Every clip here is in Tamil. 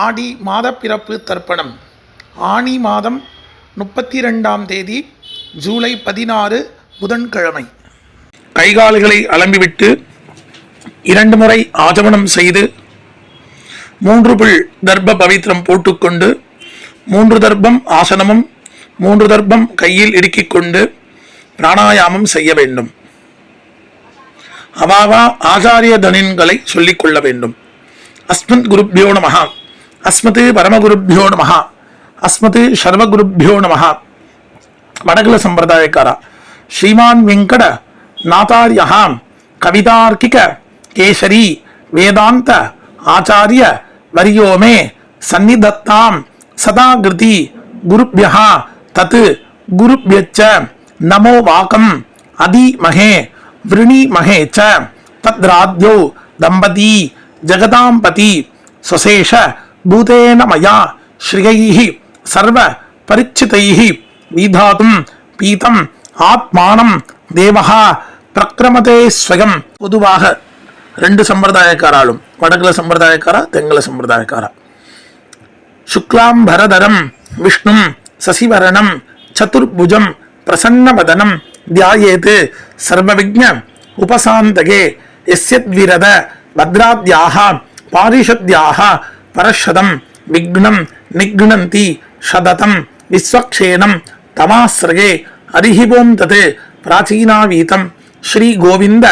ஆடி மாதப்பிறப்பு தர்ப்பணம். ஆனி மாதம் முப்பத்தி ரெண்டாம் தேதி ஜூலை பதினாறு புதன்கிழமை. கைகால்களை அலம்பிவிட்டு இரண்டு முறை ஆஜமனம் செய்து மூன்று புல் தர்ப்ப பவித்திரம் போட்டுக்கொண்டு மூன்று தர்ப்பம் ஆசனமும் மூன்று தர்ப்பம் கையில் இடுக்கிக் கொண்டு பிராணாயாமம் செய்ய வேண்டும். அவாவா ஆச்சாரிய தனின்களை சொல்லிக்கொள்ள வேண்டும். அஸ்மத் குருப்பியோ நமஹ. அஸ்மத் பரமகுருப்பியோ நமஹ. அஸ்மத் சர்வகுருப்பியோ நமஹ. வடகுல சம்பிரதாயக்காரா. ஸ்ரீமான் வெங்கட நாதாரியஹாம். கவிதார்க்கிக கேசரி. வேதாந்த ஆச்சாரிய வரியோமே. சந்நிதத்தாம். சதாகிருதி குருப்பியா தத் குருப்பியச்ச நமோ வாக்கம். அதிமகே விருணிமகே ச தத்ராத்யோ தம்பதி. ஜகதாம்பதி. சுசேஷ பூதேன மயா ஸ்ரீயை சர்வ பரிச்சிதை வீதாதும் பீதம் ஆத்மானம் தேவகா பிரக்கிரமதே ஸ்வயம். பொதுவாக ரெண்டு சம்பிரதாயக்காராலும் வடகுல சம்பிரதாயக்காரா தெங்கல சம்பிரதாயக்காரா. சுக்லாம்பரதரம் விஷ்ணும் சசிவரணம் சதுர்புஜம் பிரசன்னவதனம் தியாயேது சர்வவிஜ்ஞ உபசாந்தகே எஸ்யத்விரத பத்ராத்யாக பாரிஷத்யாக பரஷதம் விக்னம் நிக்னந்தி ஷததம் விஸ்வக்ஷேனம் தமாஸ்ரகே அரிஹிபோம் தது பிராச்சீனாவீதம் ஸ்ரீ கோவிந்த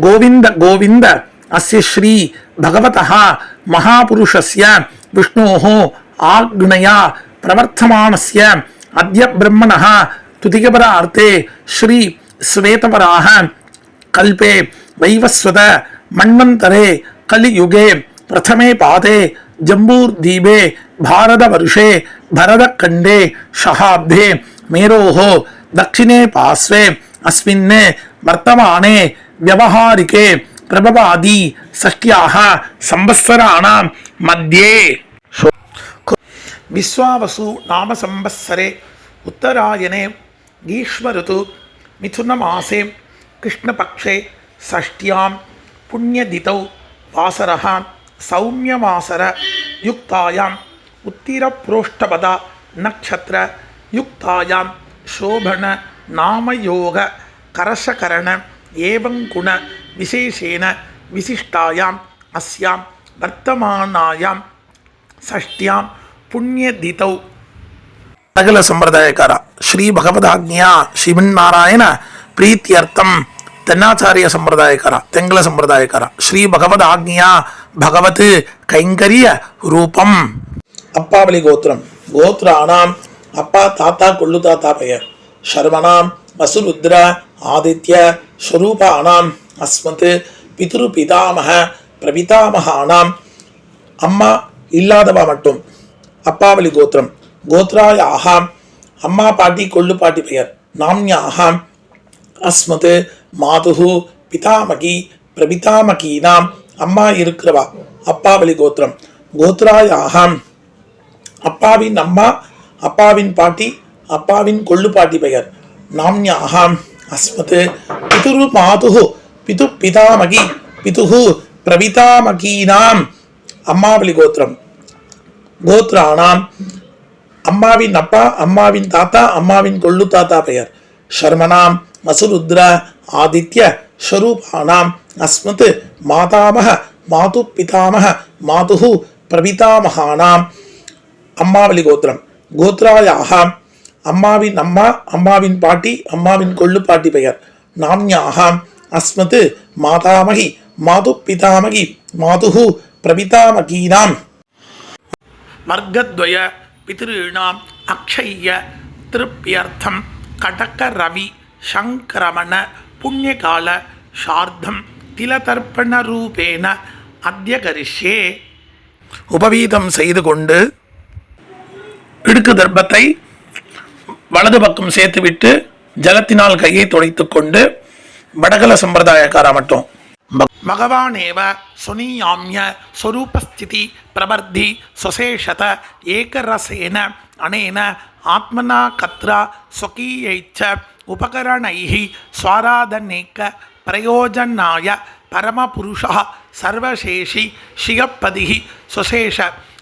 கோவிந்த கோவிந்த அஸ்ய ஸ்ரீ பகவதா மகாபுருஷஸ்ய விஷ்ணோः ஆக்னயா பிரவர்த்தமானஸ்ய அத்ய பிரம்மணः துதிகபரார்த்தே ஸ்ரீ ஸ்வேதபராக கல்பே வைவஸ்வத மண்வந்தரே கலியுகே பிரதமே பாதே पादे जम्बूर्दीपे भारतवर्षे भरतखण्डे शहाब्दे मेरोः दक्षिणे पार्श्वे अस्मिन् वर्तमाने व्यवहारिके प्रभवादि सख्याः संवत्सराणां मध्ये विश्वावसु नाम संवत्सरे उत्तरायणे ग्रीष्मऋतु मिथुनमासे कृष्णपक्षे षष्ट्यां पुण्यदितौ वासरः சௌமியமாசர யுக்தாயாம் உத்திரப்ரோஷ்டபதா நக்ஷத்திர யுக்தாயாம் சோபன நாமயோக கரசகரண ஏவங்குண விசேஷேன விசிஷ்டாயாம் அஸ்யாம் வர்த்தமானாயாம் ஷஷ்டியாம் புண்ணியதிதௌ. சகல சம்பிரதாயக்கார ஸ்ரீ பகவதாக்ஞியா ஸ்ரீமன்னாராயண ಪ್ರೀತ್ಯರ್ಥಂ ತೆನ್ನಾಚಾರ್ಯ ಸಂಪ್ರದಾಯಕರ ತೆಂಗಲ ಸಂಪ್ರದಾಯಕರ ಶ್ರೀ ಭಗವದ್ பகவத் கைங்கரிய ரூபம். அப்பா வழி கோத்திரம். கோத்ராணாம் அப்பா தாத்தா கொள்ளு தாத்தா பெயர். ஷர்மணாம் வசுருத்ர ஆதித்ய ஸ்வரூபானாம் அஸ்மத் பிதுரு பிதாமக பிரபிதாமகானாம் அம்மா இல்லாதவா மட்டும். அப்பாவளி கோத்திரம். கோத்ராயாகாம் அம்மா பாட்டி கொள்ளு பாட்டி பெயர். நாம்யாகாம் அஸ்மத் மாதுகு பிதாமகி பிரபிதாமகீனாம் அம்மா இருக்கிறவா? அப்பாவளி கோத்திரம் கோத்ராய் ஆகாம் அப்பாவின் அம்மா அப்பாவின் பாட்டி அப்பாவின் கொள்ளு பாட்டி பெயர். நாம்யாகாம். அஸ்மத் பிதுரு மாதுகு. பிது பிதாமகி. பிதுகு பிரபிதாமகீனாம் அம்மாவளி கோத்திரம் கோத்ராணாம் அம்மாவின் அப்பா அம்மாவின் தாத்தா அம்மாவின் கொள்ளு தாத்தா பெயர். ஷர்மனாம். மசுருத்ர. ஆதித்ய. ஸ்வரூபானாம் அஸ்மத் மாதாமக மாது பிதாமக மாது பிரபிதாமகானாம் அம்மாவளி கோத்திரம். கோத்ராயாக அம்மாவின் அம்மா அம்மாவின் பாட்டி அம்மாவின் கொள்ளு பாட்டி பெயர். நாம்யாகாம் அஸ்மத் மாதாமகி மாது பிதாமகி மாது பிரபிதாமகீனாம் மர்கத்வய பிதிருணாம் அக்ஷய்ய திருப்தியர்த்தம் கடக ரவி சங்கரமண புண்ணியகால சார்த்தம் திலதர்ப்பண ரூபேன அத்திய உபவீதம் செய்து கொண்டு இடுக்கு தர்ப்பத்தை வலது பக்கம் சேர்த்துவிட்டு ஜலத்தினால் கையை துடைத்து கொண்டு வடகல சம்பிரதாயக்காரா மட்டும். பகவானேவ சுனியாமிய ஸ்வரூபஸ்திதி பிரவர்த்தி சுசேஷத ஏகரசேன அனேன ஆத்மனா கத்ரா ஸ்வகீயைச்ச உபகரணைஹி ஸ்வாராதனேக்க பிரயோஜனாய பரமபுருஷா சர்வசேஷி ஷியப்பதிகி சுசேஷ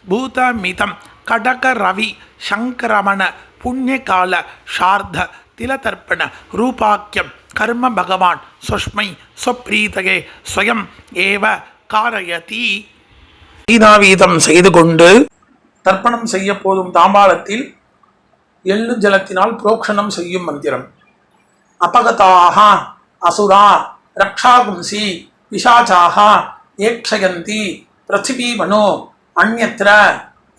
பூதமிதம் கடக ரவி சங்கரமண புண்ணியகால ஷார்த திலதர்ப்பண ரூபாக்கியம் கர்ம பகவான் சுஷ்மை சுப்ரீதகே ஸ்வயம் ஏவ காரயதி. கீதாவீதம் செய்து கொண்டு தர்ப்பணம் செய்ய போதும் தாம்பாளத்தில் எள்ளு ஜலத்தினால் புரோக்ஷணம் செய்யும் மந்திரம். அபகதாக அசுரா ரக்ஷாகும்சி பிசாச்சாக ஏக்ஷயந்தி பிருத்திவீமனோ அந்நத்திர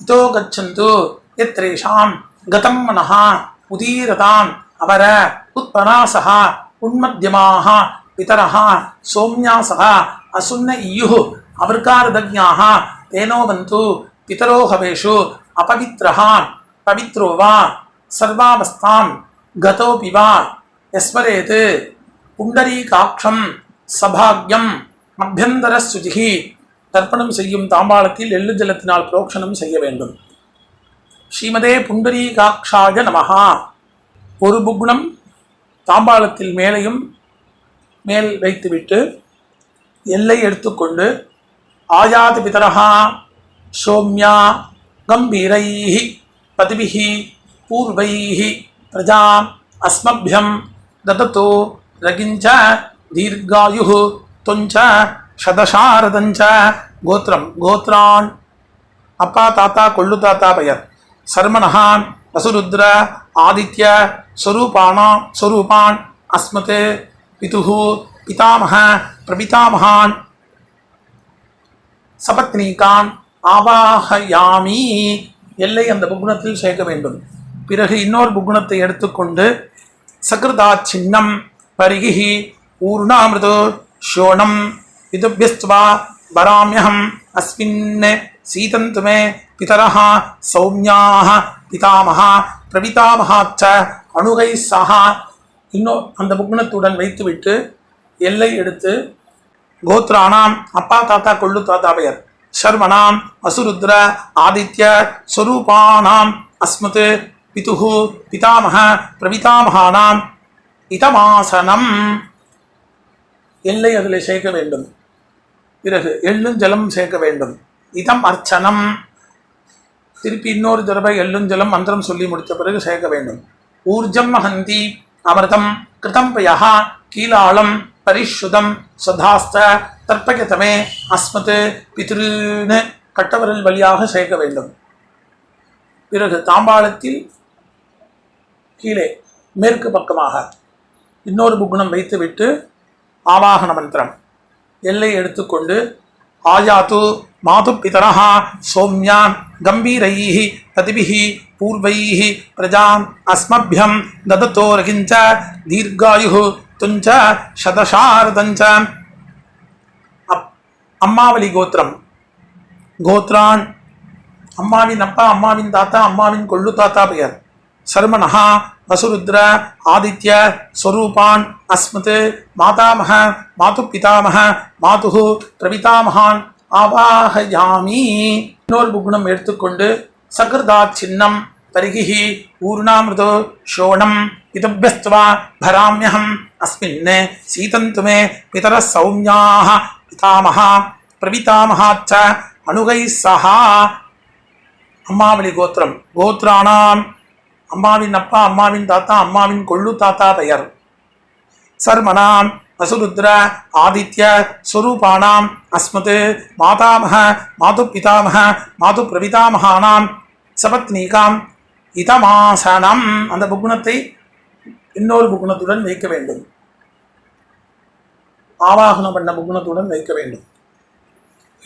இதோ கச்சந்து எத்ரேஷாம் கதம் மனஹா உதீரதாம் அவர உத்பராசः உன்மத்தியமாக பிதரஹா சோம்யாசா அசுன்ன இயுः அவர்காரதஜ்ஞாः தேனோவந்து பிதரோஹவேஷு அபவித்ரஹா அபவித்ரः பவித்ரோ வா சர்வாவஸ்தாம் கதோபி வா யஸ்மரேத் புண்டரீகாட்சம் சபாக்யம் அபியந்தர சுஜிகி தர்ப்பணம் செய்யும் தாம்பாளத்தில் எள்ளுஜலத்தினால் ஜலத்தினால் செய்ய வேண்டும். ஸ்ரீமதே புண்டரீகாட்சாய நமகா ஒரு புக்னம் தாம்பாளத்தில் மேலையும் மேல் வைத்துவிட்டு எல்லை எடுத்துக்கொண்டு ஆயாத பிதரஹா சோம்யா கம்பீரைஹி பதிபிஹி பூர்வைஹி பிரஜா அஸ்மபியம் ததத்து ரகிஞ்ச தீர்காயு தொஞ்ச சதசாரதஞ்ச கோத்திரம் கோத்ரான் அப்பா தாத்தா கொள்ளு தாத்தா பெயர் சர்மனஹான் வசுருத்ர ஆதித்ய ஸ்வரூபானா ஸ்வரூபான் அஸ்மது பிதுஹு பிதாமக பிரபிதாமகான் சபத்னிகான் ஆவாகயாமி எல்லை அந்த புகுணத்தில் சேர்க்க வேண்டும். பிறகு இன்னொரு புகுணத்தை எடுத்துக்கொண்டு சகிருதா சின்னம் பரிகி ஊர்ணாமிருதோ ஷோணம் விதுபியஸ்துவா வராமியகம் அஸ்மின் சீதந்து மே பிதரः சௌமியாக பிதாமகா பிரபிதாமகாச்ச அணுகை சஹா இன்னும் அந்த புக்னத்துடன் வைத்துவிட்டு எல்லை எடுத்து கோத்ராணாம் அப்பா தாத்தா கொள்ளு தாத்தாவையர் பெயர். அசுருத்ர ஆதித்ய ஸ்வரூபானாம் அஸ்மத் பிதுகு பிதாமக பிரபிதாமகானாம் இதமாசனம். எல்லை அதில் சேர்க்க வேண்டும். பிறகு எள்ளும் ஜலம் சேர்க்க வேண்டும். இதம் அர்ச்சனம். திருப்பி இன்னொரு தடவை எள்ளும் ஜலம் மந்திரம் சொல்லி முடித்த பிறகு சேர்க்க வேண்டும். ஊர்ஜம் மகந்தி அமிர்தம் கிருதம் பயா கீலாளம் பரிஷுதம் சதாஸ்த தர்ப்பகதமே அஸ்மத் பித்ருன்னு கட்டவரல் வழியாக சேர்க்க வேண்டும். பிறகு தாம்பாளத்தில் கீழே மேற்கு பக்கமாக இன்னொரு புக்குணம் வைத்துவிட்டு ஆவாகன மந்திரம் எல்லை எடுத்துக்கொண்டு ஆயாத்து மாது பிதரா சோம்யான் கம்பீரைஹி பதிபிஹி பூர்வைஹி பிரஜாம் அஸ்மபியம் ததத்தோ ரகிஞ்ச துஞ்ச சதசாரதஞ்ச அப் அம்மாவளி கோத்திரம். கோத்ரான். அம்மாவின் அப்பா அம்மாவின் தாத்தா அம்மாவின் கொள்ளு தாத்தா பெயர். சர்மணஹா வசுருத்ர ஆதித்ய ஸ்வரூபான் அஸ்மத் மாதாமக மாது பிதாமக மாது பிரவிதாமகான் ஆவாகயாமி இன்னொரு புகுணம் எடுத்துக்கொண்டு சகிருதா சின்னம் தரிகி ஊர்ணாமிருதோ ஷோணம் இதபியஸ்துவா பராமியகம் அஸ்மின் சீதந்து மே பிதர சௌமியாக பிதாமகா பிரவிதாமகாச்ச அணுகை சஹா அம்மாவளி கோத்திரம் கோத்ராணாம் அம்மாவின் அப்பா அம்மாவின் தாத்தா அம்மாவின் கொள்ளு தாத்தா பெயர். சர்மனாம் வசுருத்ர ஆதித்ய ஸ்வரூபானாம் அஸ்மத் மாதாமக மாது பிதாமக மாது பிரபிதாமகானாம் சபத்னீகாம் இதமாசனம். அந்த புகுணத்தை இன்னொரு புகுணத்துடன் வைக்க வேண்டும். ஆவாகனம் பண்ண புகுணத்துடன் வைக்க வேண்டும்.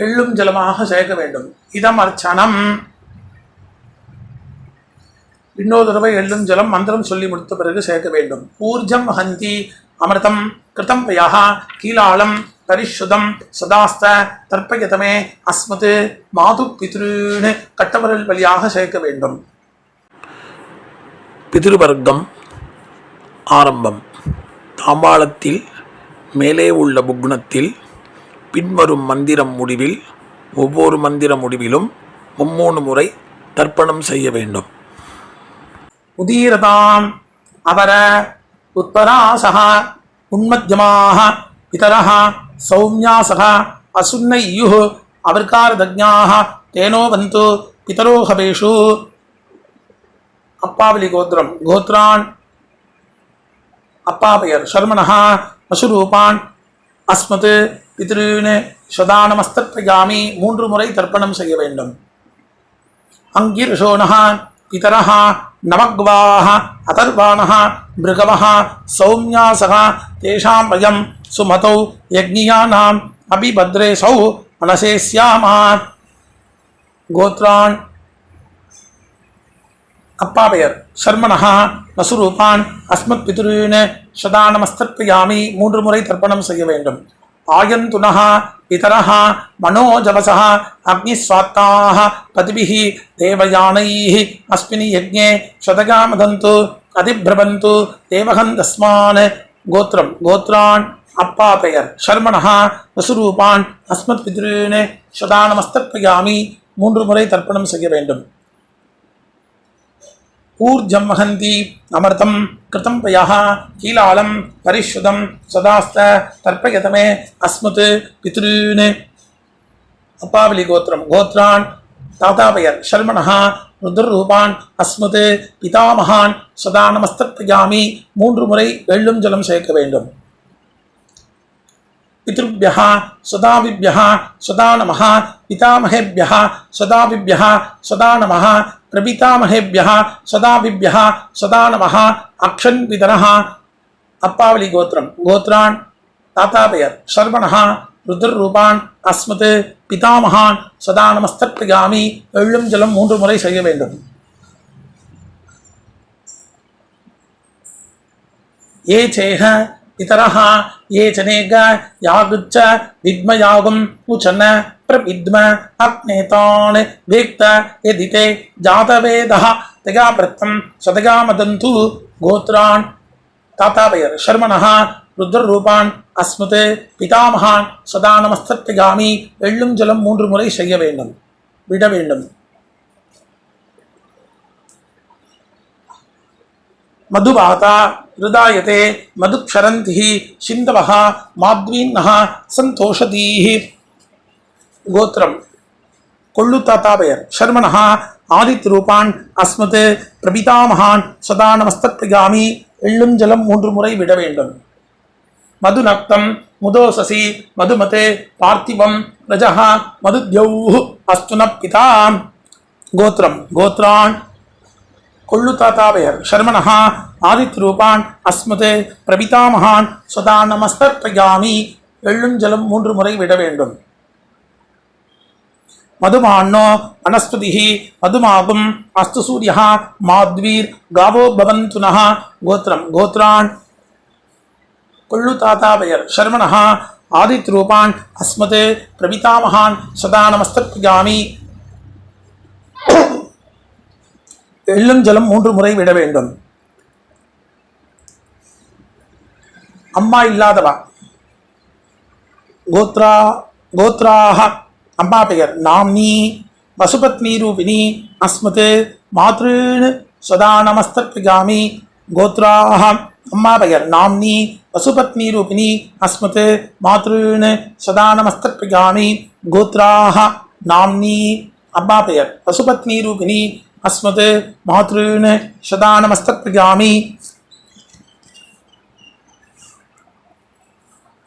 எள்ளும் ஜலமாக சேர்க்க வேண்டும். இதம் அர்ச்சனம் இன்னொரு தடவை எள்ளும் ஜலம் மந்திரம் சொல்லி முடித்த பிறகு சேர்க்க வேண்டும். ஊர்ஜம் ஹந்தி அமிர்தம் கிருதம் பயா கீலாளம் பரிஷுதம் சதாஸ்த தர்ப்பயதமே அஸ்மது மாது பித்ருன்னு கட்டவரல் வழியாக சேர்க்க வேண்டும். பிதிருவர்க்கம் ஆரம்பம். தாம்பாளத்தில் மேலே உள்ள புக்னத்தில் பின்வரும் மந்திரம் முடிவில் ஒவ்வொரு மந்திர முடிவிலும் மும்மூணு முறை தர்ப்பணம் செய்ய வேண்டும். உதீரதாம். அவர உத்தராசக உன்மத்தியமாக பிதரः சௌமியாசக அசுன்னையு இயுः அவர்காரதஜ்ஞாः தேனோ வந்து பிதரோஹவேஷு அப்பாவலி கோத்திரம் கோத்ரான். அப்பா பெயர் சர்மணः வசுரூபான் அஸ்மத் பித்ருவின் சதானமஸ்தத்வயாமி மூன்று முறை தர்ப்பணம் செய்ய வேண்டும். அங்கிருஷோனஹா पितरः நவக்வாः அதர்வாணः भृगवः சௌம்யாசः தேஷாம் வயம் சுமதௌ யஜ்ஞியானாம் அபிபத்ரேசௌ மனசே ஸ்யாமா கோத்ரான் அப்பா பெயர் சர்மணः வசுரூபான் அஸ்மத் சதா நமஸ்தர்ப்பயாமி மூன்று முறை தர்ப்பணம் செய்ய வேண்டும்। ஆயந்துனः பிதரः மனோஜவசः அக்னிஸ்வாத்தாः பதிபிः தேவயானைः அஸ்மினி யஜ்ஞே சதகாமதந்து அதிபிரபந்து தேவகன் தஸ்மான் கோத்திரம் கோத்ரான் அப்பா பெயர் சர்மணः வசுரூபான் அஸ்மத் பிதுருன்னு சதானமஸ்தர்ப்பயாமி மூன்று முறை தர்ப்பணம் செய்ய வேண்டும். ஊர்ஜம் மகந்தி அமர்தம் கிருதம் பயாக கீலாலம் பரிஷுதம் சதாஸ்த தர்ப்பயதமே அஸ்மத் பித்ருன்னு அப்பாவலி கோத்திரம் கோத்ரான் தாத்தா பெயர் ஷர்மனஹா ருத்ரூபான் அஸ்மத் பிதாமகான் சதா நமஸ்தர்ப்பயாமி மூன்று முறை வெள்ளும் ஜலம் சேர்க்க வேண்டும். பித்ருபியா சதாபிபியா சதா பிதாமகேபியா சதாபிபியா சதா பிரபிதாமகேபியா சதாபிபியா சதானமஹா அக்ஷன் பிதனஹா அப்பாவளி கோத்திரம் கோத்ரான் தாத்தா பெயர் சர்வனஹா ருத்ரூபான் அஸ்மத் பிதாமகான் சதா நமஸ்திரியாமி எள்ளும் ஜலம் மூன்று முறை செய்ய வேண்டும். ஏ சேக பிதரஹா ஏ சனேகா யாகுச்ச வித்மயாகும் உச்சன பிரபித்ம அக்னேதான் வேக்த எதிதே ஜாதவேதா திகாபிரத்தம் சதகா மதந்து கோத்ரான் தாத்தாபயர் ஷர்மனஹா ருத்ரரூபான் அஸ்மது பிதாமகான் சதா நமஸ்தத்திகாமி வெள்ளும் ஜலம் மூன்று முறை செய்ய வேண்டும் விட வேண்டும். மதுபாதா ருதாயதே மதுக்ஷரந்தி சிந்தவா மாத்வீன்னஹா சந்தோஷதீஹி கோத்திரம் கொள்ளு தாத்தா பெயர் ஷர்மனஹா ஆதித் ரூபான் அஸ்மத் பிரபிதாமகான் சதா நமஸ்தத் பிரியாமி எள்ளும் ஜலம் மூன்று முறை விட வேண்டும். மது நக்தம் முதோசசி மதுமதே பார்த்திவம் ரஜஹா மதுத்யௌ அஸ்துன பிதா கோத்திரம் கோத்ரான் கொள்ளு தாத்தா ஷர்மனஹா ஆதித்ரூபான் அஸ்மத் பிரபிதாமகான் சதா நமஸ்தர்ப்பயாமி. எள்ளும் ஜலம் மூன்று முறை விட வேண்டும். மதுமான்னோ வனஸ்பதிஹி மதுமாகும் அஸ்து சூரியः மாத்வீர் காவோ பவந்து நः கோத்திரம் கோத்ரான் கொள்ளுத்தாத்தாபயர் சர்மணः ஆதித்ரூபான் அஸ்மத் பிரபிதாமகான் சதா நமஸ்தர்ப்பயாமி. எள்ளும் ஜலம் மூன்று முறை விட வேண்டும். அம்மா இல்லாதவா? கோத்ரா கோத்ராக அம்மா பெயர். நாம்னி வசுபத்னி ரூபிணி அஸ்மத் மாத்ருன்னு சதா நமஸ்தர்பிகாமி. கோத்ராக அம்மா பெயர். நாம்னி வசுபத்னி ரூபிணி அஸ்மத் மாத்ருன்னு சதா நமஸ்தர்பிகாமி. கோத்ராக நாம்னி அம்மா பெயர். வசுபத்னி ரூபிணி அஸ்மத் மாத்ருன்னு சதா நமஸ்தர்பிகாமி.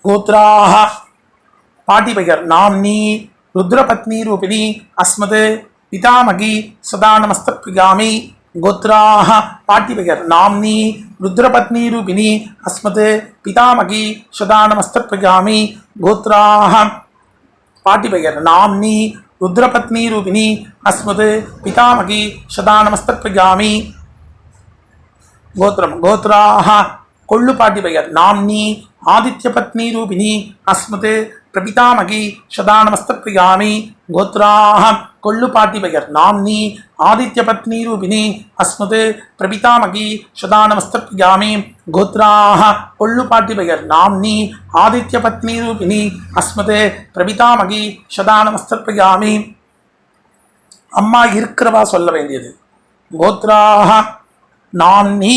கோத்ராக பாட்டிபைகர் நாம்னி ருத்ரபத்னி ரூபிணி அஸ்மது பிதாமகி சதா நமஸ்தப்ரியாமி கோத்ராக பாட்டிபைகர் நாம்னி ருத்ரபத்னி ரூபிணி அஸ்மது பிதாமகி சதா நமஸ்தப்ரியாமி கோத்ராக பாட்டிபைகர் நாம்னி ருத்ரபத்னி ரூபிணி அஸ்மது பிதாமகி சதா நமஸ்தப்ரியாமி கோத்திரம் கோத்ராக கொள்ளு பாட்டிபைகர் நாம்னி ஆதித்யபத்னி ரூபிணி அஸ்மத் பிரபிதாமகி சதா நமஸ்தப்பிரியாமி கோத்ராக கொள்ளுப்பாட்டிபயர் நாம்னி ஆதித்யபத்னி ரூபிணி அஸ்மத் பிரபிதாமகி சதா நமஸ்தப்பிரியாமி கோத்ராக கொள்ளுப்பாட்டிபயர் நாம்னி ஆதித்யபத்னி ரூபிணி அஸ்மத் பிரபிதாமகி சதா நமஸ்தப்பிரியாமி அம்மா இருக்கிறவா சொல்ல வேண்டியது? கோத்ராஹ நாம்னி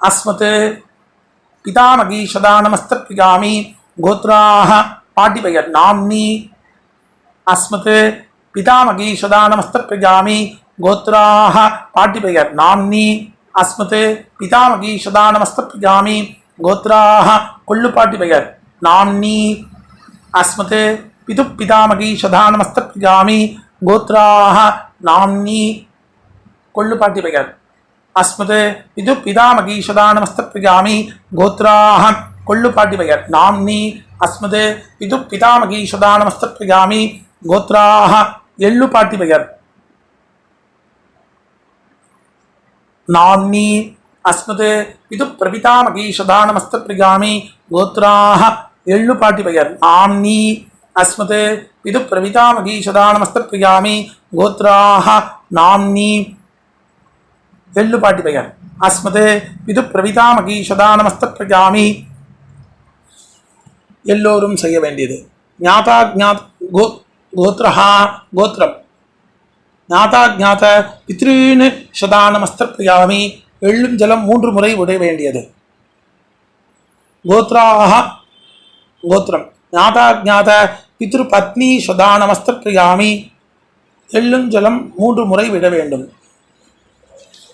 அஸ்மத் பிதாமகி சதா நமஸ்தப்பியாமி கோத்ராக பாட்டிபயர் நாம்னி அஸ்மத் பிதாமகி சதா நமஸ்த பிரஜாமி கோத்ராக பாட்டி நாம்னி அஸ்மத் பிதாமகி சதா நமஸ்த பிரஜாமி கோத்ராக கொள்ளு நாம்னி அஸ்மத் பிது பிதாமகி சதா நமஸ்த கோத்ராக நாம்னி கொள்ளு ಅಸ್ಮತ್ ಇದು ಪಿತಾಮಗೀಶದಾನಮಸ್ತಪ್ರಜಾಮಿ ಗೋತ್ರಾಹ. ಕೊಳ್ಳು ಪಾಡ್ಯವಯ ನಾಮ್ನಿ ಅಸ್ಮತ್ ಇದು ಪಿತಾಮಗೀಶದಾನಮಸ್ತಪ್ರಜಾಮಿ ಗೋತ್ರಾಹ. ಎಳ್ಳು ಪಾಡ್ಯವಯರ್ ನಾಮ್ನಿ ಅಸ್ಮತ್ ಇದು ಪ್ರಪಿತಾಮಗೀಶದಾನಮಸ್ತಪ್ರಜಾಮಿ ಗೋತ್ರಾಹ. ಎಳ್ಳು ಪಾಟಿಪಯರ್ ನಾಮ್ನಿ ಅಸ್ಮತ್ ಇದು ಪ್ರವಿತಾಮಗೀಶದಾನಮಸ್ತಪ್ರಜಾಮಿ ಗೋತ್ರಾಹ. ನಾಮ್ನಿ நாம்னி அஸ்மத் இது பிரபிதாமகி சதா நமஸ்த பாட்டி பெயர் அஸ்மத் இது பிரபிதாமகி சதா நமஸ்த எல்லோரும் செய்ய வேண்டியது ஞாதா ஜாத் கோ கோத்ரஹா கோத்ரம் ஞாதா ஜாத பித்ரீனு பித்ருன்னு சதானமஸ்திரயாமி எள்ளும் ஜலம் மூன்று முறை விட வேண்டியது கோத்ராக கோத்திரம் ஞாதா ஜாத பித்ரு பத்னி சதானமஸ்திரயாமி எள்ளும் ஜலம் மூன்று முறை விட வேண்டும்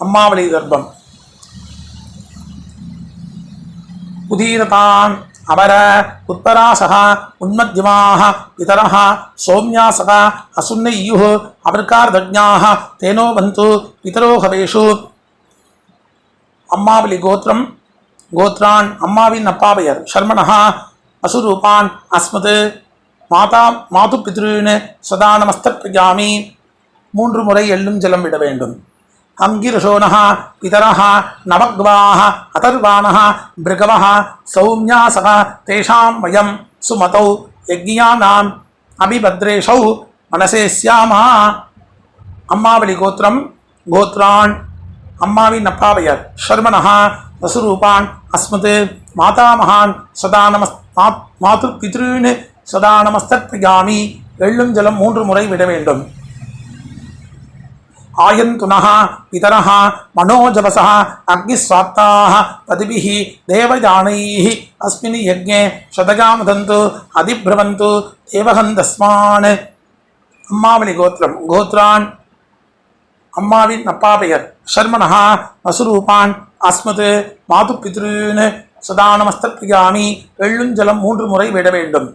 அம்மாவளி கர்ப்பம். உதீரதான் அமர உத்தராசக உன்மத்தியமாக பிதரः சௌமியாசக அசுன்னையுः அபர்கார்தஜ்ஞாः தேனோ வந்து பிதரோ ஹவேஷு அம்மாவளி கோத்திரம் கோத்ரான் அம்மாவின் அப்பாவையர் சர்மணா அசுரூபான் அஸ்மது மாதா மாது பித்ருன்னு சதா நமஸ்தப்பியாமி மூன்று முறை எள்ளும் ஜலம் விட வேண்டும். அங்கிரசோனः பிதரः நவக்வாः அதர்வாணः பிருகவः சௌமியாசः தேஷாம் வயம் சுமதௌ யஜ்ஞானாம் அபிபத்ரேஷௌ மனசே சியாமா அம்மாவளி கோத்திரம் கோத்ரான் அம்மாவின் அப்பாவையர் ஷர்மனஹா வசுரூபான் அஸ்மத் மாதாமகான் சதா நமஸ் மாது பித்ருன்னு சதா நமஸ்தப்பியாமி எள்ளும் ஜலம் மூன்று முறை விட வேண்டும். आयन्तुनः पितरः मनोजवसः अग्निस्वात्ताः पतिभिः देवयानैः अस्मिन् यज्ञे शतगामदन्तु अधिभ्रवन्तु देवहन्तस्मान् அம்மாவளி கோத்திரம் கோத்ரான் அம்மாவின் அப்பா பெயர் ஷர்மணா வசுரூபான் அஸ்மத் மாது பித்ருன்னு சதானமஸ்திரியாமி எள்ளுஞ்சலம் மூன்று முறை விட வேண்டும்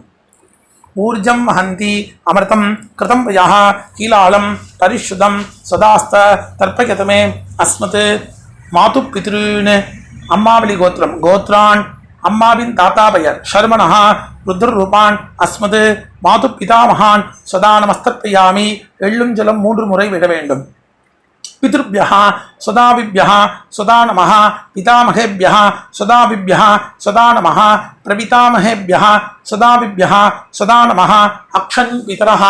ஊர்ஜம் வஹந்தி அமிர்தம் கிருதம் யா கீலாலம் பரிஷுதம் சதாஸ்த தர்ப்பயதமே அஸ்மத். மாது பித்ருன்னு அம்மாவளி கோத்திரம் கோத்ரான் அம்மாவின் தாத்தா பெயர் ஷர்மணா ருத்ரரூபான் அஸ்மது. மாது பிதாமகான் சதா நமஸ்தர்ப்பயாமி எள்ளும் ஜலம் மூன்று முறை விட வேண்டும். पितृभ्यः सदाविभ्यः सदा नमः पितामहेभ्यः सदाविभ्यः सदा नमः प्रपितामहेभ्यः सदाविभ्यः सदा नमः अक्षन् पितरः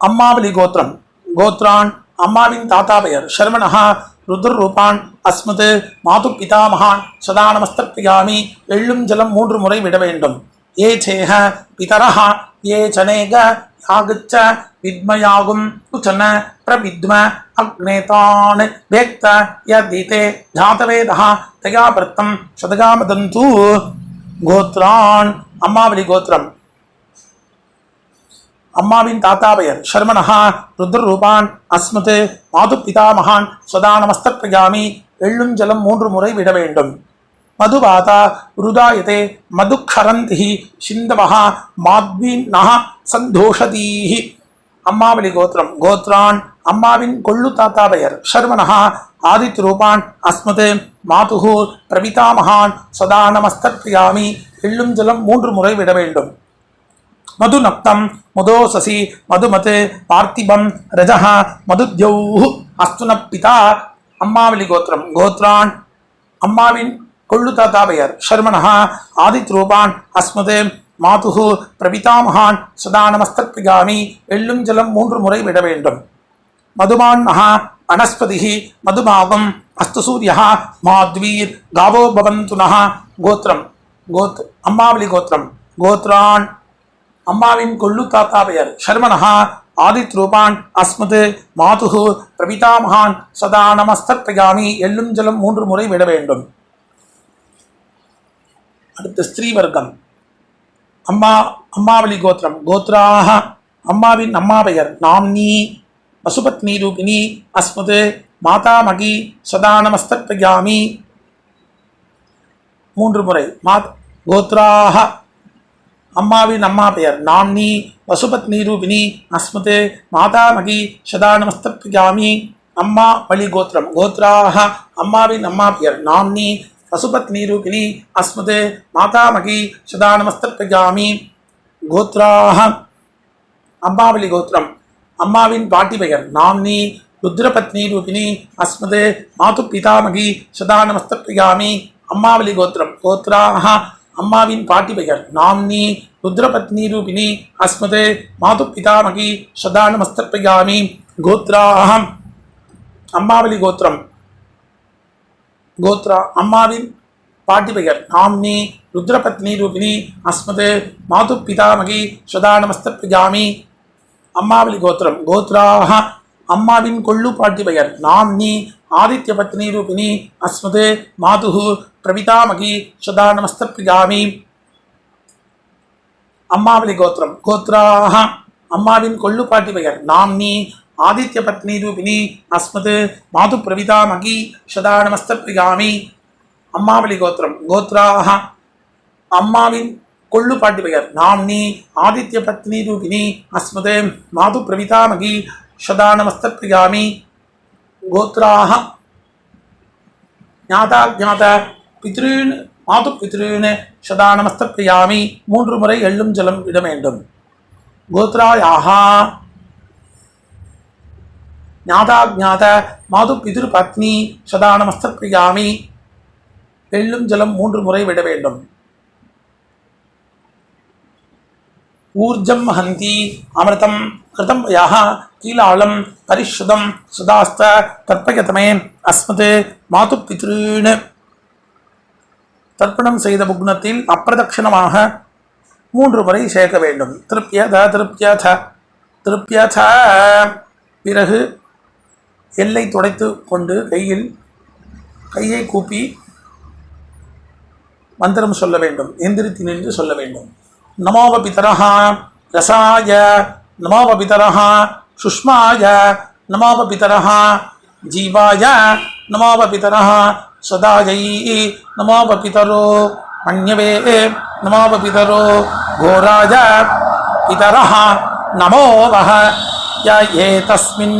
அம்மாவளி கோத்திரம் கோத்ரான் அம்மாவின் தாத்தா பெயர் ஷர்மணா ருத்ரரூபான் அஸ்மத் மாது பிதாமகான் சதா நமஸ்தர்ப்பியாமி எள்ளும் ஜலம் மூன்று முறை விட வேண்டும் ஏ சேக பிதரஹ ஏ சனேக ஆகுச்ச வித்மயாகும். குச்சன பிரவித்ம அக்னேதான் வேக்த யதிதே ஜாதவேதா தயா பிரத்தம் சதகாமதந்து. கோத்ரான் அம்மாவளி கோத்திரம் அம்மாவின் தாத்தா பெயர் ஷர்மனஹா ருத்ரூபான் அஸ்மது மாது பிதாமகான் சதா நமஸ்தப்பிரயாமி எள்ளும் ஜலம் மூன்று முறை விட வேண்டும். மதுபாதா ருதாயதே மதுக்கரந்தி சிந்தமஹா மாத்வீன்னः சந்தோஷதீஹி. அம்மாவளி கோத்திரம் கோத்ரான் அம்மாவின் கொள்ளு தாத்தா பெயர் ஷர்மணா ஆதித்ய ரூபான் அஸ்மத் மாதுகு பிரபிதாமகான் சதா நமஸ்தப்பிரயாமி எள்ளும் ஜலம் மூன்று முறை விட வேண்டும். மது மதுநக்தம் முதோசசி மதுமத் பார்த்திபம் ரஜஹா மதுத்யௌ அஸ்துன பிதா அம்மாவளி கோத்திரம் கோத்ரான் அம்மாவின் கொள்ளு தாத்தா பெயர் ஷர்மணா ஆதித் ரூபான் மாதுகு பிரபிதாமகான் சதா நமஸ்தப்பிகாமி எள்ளும் ஜலம் மூன்று முறை விட வேண்டும். மதுமான் மகா வனஸ்பதி மதுமாகம் அஸ்து சூரியா மாத்வீர் காவோ பவந்து நகா கோத்திரம் கோத் அம்மாவளி கோத்திரம் கோத்ரான் அம்மாவின் கொள்ளு தாத்தா பெயர் சர்மனஹா ஆதித் ரூபான் அஸ்மது மாதுகு பிரபிதாமகான் சதா நமஸ்தப்பியாமி எள்ளும் ஜலம் மூன்று முறை விட வேண்டும். அடுத்து ஸ்திரீ வர்க்கம் அம்மா அம்மாவளி கோத்திரம். கோத்ராக அம்மாவின் அம்மா பெயர் நாம்னி பசுபத்னி ரூபிணி அஸ்மது மாதாமகி சதா நமஸ்தப்பியாமி மூன்று முறை. மாத் கோத்ராக அம்மாவின் அம்மா பெயர் நாம்னி பசுபத்னி ரூபிணி அஸ்மது மாதாமகி சதா நமஸ்தப்பியாமி அம்மா வழி கோத்திரம். கோத்ராக அம்மாவின் அம்மா பெயர் நாம்னி பசுபத்னி ரூபிணி அஸ்மத் மாதாமகி சதா நமஸ்தப்பியாமி கோத்ராக அம்மாவளி கோத்திரம். அம்மாவின் பாட்டி பெயர் நாம்னி. ருத்ரபத்னி ரூபிணி அஸ்மது மாது பிதாமகி சதா நமஸ்தப்பியாமி அம்மாவளி கோத்திரம். கோத்ராக அம்மாவின் பாட்டி பெயர் நாம்னி. ருத்ரபத்னி ரூபிணி அஸ்மது மாது பிதாமகி சதா நமஸ்தப்பியாமி கோத்ராக அம்மாவளி கோத்திரம். கோத்ரா அம்மாவின் பாட்டி பெயர் நாம்னி ருத்ரபத்னி ரூபிணி அஸ்மது மாது பிதாமகி சதா நமஸ்தப்பியாமி அம்மாவளி கோத்திரம். கோத்ராக அம்மாவின் கொள்ளு பாட்டி பெயர் நாம்னி ஆதித்ய பத்னி ரூபினி அஸ்மது மாது பிரவிதாமகி சதா நமஸ்தப்பியாமி அம்மாவளி கோத்திரம். கோத்ராக அம்மாவின் கொள்ளு பாட்டி பெயர் நாம்னி ஆதித்ய பத்னி ரூபிணி அஸ்மது மாது பிரவிதா மகி சதா நமஸ்தப்பியாமி அம்மாவளி கோத்திரம். கோத்ராக அம்மாவின் கொள்ளு பாட்டி பெயர். நாம்னி ஆதித்ய பத்னி ரூபிணி அஸ்மது மாது பிரவிதா மகி சதா நமஸ்தப்பியாமி கோத்ராக ஞாதா ஜாத பித்ருன் மாது பித்ருன் சதா நமஸ்தப்பியாமி மூன்று முறை எள்ளும் ஜலம் விட வேண்டும். கோத்ராயாகா ஞாதாஜாத மாது பிதிரு பத்னி சதா நமஸ்தப்பியாமி எள்ளும் ஜலம் மூன்று முறை விட வேண்டும். ஊர்ஜம் ஹந்தி அமிர்தம் கிருதம் யாக கீழாளம் பரிஷுதம் சுதாஸ்த தற்பயதமே அஸ்மது மாது பித்ருன்னு தர்ப்பணம் செய்த புக்னத்தில் அப்பிரதட்சிணமாக மூன்று முறை சேர்க்க வேண்டும். திருப்தியத திருப்தியத திருப்தியத பிறகு எல்லை துடைத்து கொண்டு கையில் கையை கூப்பி மந்திரம் சொல்ல வேண்டும் எந்திரித்து நின்று சொல்ல வேண்டும். நமோவ பிதரஹா ரசாய நமோப பிதரஹா சுஷ்மாய நமோப பிதரஹா ஜீவாய நமோப பிதரஹா சதாயை நமோப பிதரோ மன்யவே நமோப பிதரோ கோராய பிதரஹா நமோவஹ ய ஏ தஸ்மின்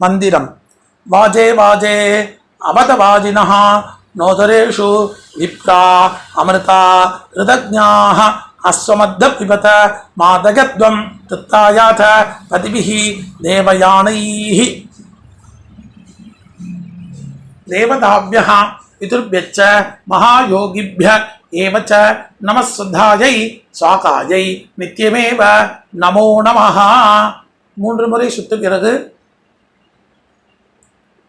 மந்திரம். வாஜே வாஜே அவதவாஜினா நோதரேஷு விப்ரா அமிர்தா கிருதஜாக அஸ்வமத்த பிபத மாதகத்வம் தித்தாயாத பதிபிஹி தேவயானைஹி. தேவதாபிய பிதுர்பியச்ச மகாயோகிபிய ஏவச்ச நமஸ்வத்தாயை சுவாகாயை நித்தியமேவ நமோ நமஹா. மூன்று முறை சுத்துகிறது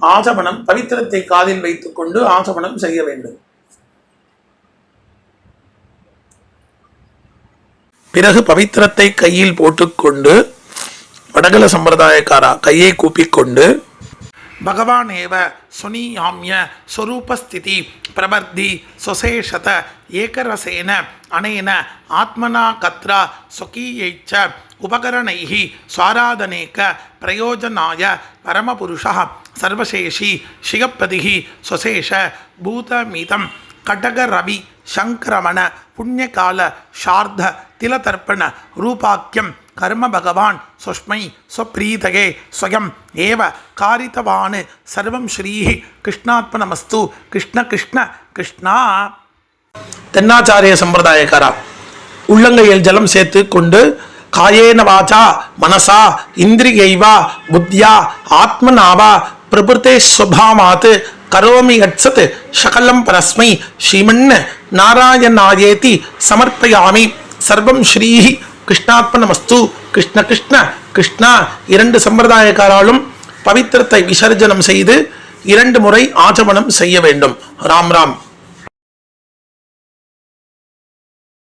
ஆசமனம் பவித்திரத்தை காதில் வைத்துக்கொண்டு ஆசமனம் செய்ய வேண்டும். பிறகு பவித்திரத்தை கையில் போட்டுக்கொண்டு வடகல சம்பிரதாயக்காரா கையை கூப்பிக்கொண்டு பகவான் ஏவ சுனியாமிய ஸ்வரூபஸ்திதி பிரபர்தி சுசேஷத ஏகரசேன அனேன ஆத்மனா கத்ரா ஸ்வகீயைச்ச உபகரணைः स्वाराधनेक प्रयोजनाय परमपुरुषः सर्वशेषी शिगप्रतिः स्वशेष भूतमितं खड्गरवि शङ्क्रमण पुण्यकाल शार्ध तिलतर्पण रूपाख्यं கர்ம பகவான் சுஷ்மை ஸ்வப்ரீதகே ஸ்வயம் ஏவ காரித்தவானு. சர்வம் ஸ்ரீ கிருஷ்ணாத்மனமஸ்து கிருஷ்ண கிருஷ்ண கிருஷ்ணா. தென்னாச்சாரிய சம்பிரதாயக்காரா. உள்ளங்கையில் ஜலம் சேர்த்து கொண்டு காயேன வாச்சா மனசா இந்திரியைவா புத்தியா ஆத்மனாவா பிரபுத்தே சுபாமாத்து கரோமி கட்சத் சகலம் பரஸ்மை. ஸ்ரீமன் நாராயணாயேதி சமர்ப்பயாமி. சர்வம் ஸ்ரீ ஸ்ரீஹி கிருஷ்ணாத்மனமஸ்து கிருஷ்ண கிருஷ்ண கிருஷ்ணா. இரண்டு சம்பிரதாயக்காராலும் பவித்திரத்தை விசர்ஜனம் செய்து இரண்டு முறை ஆச்சமனம் செய்ய வேண்டும். ராம் ராம்.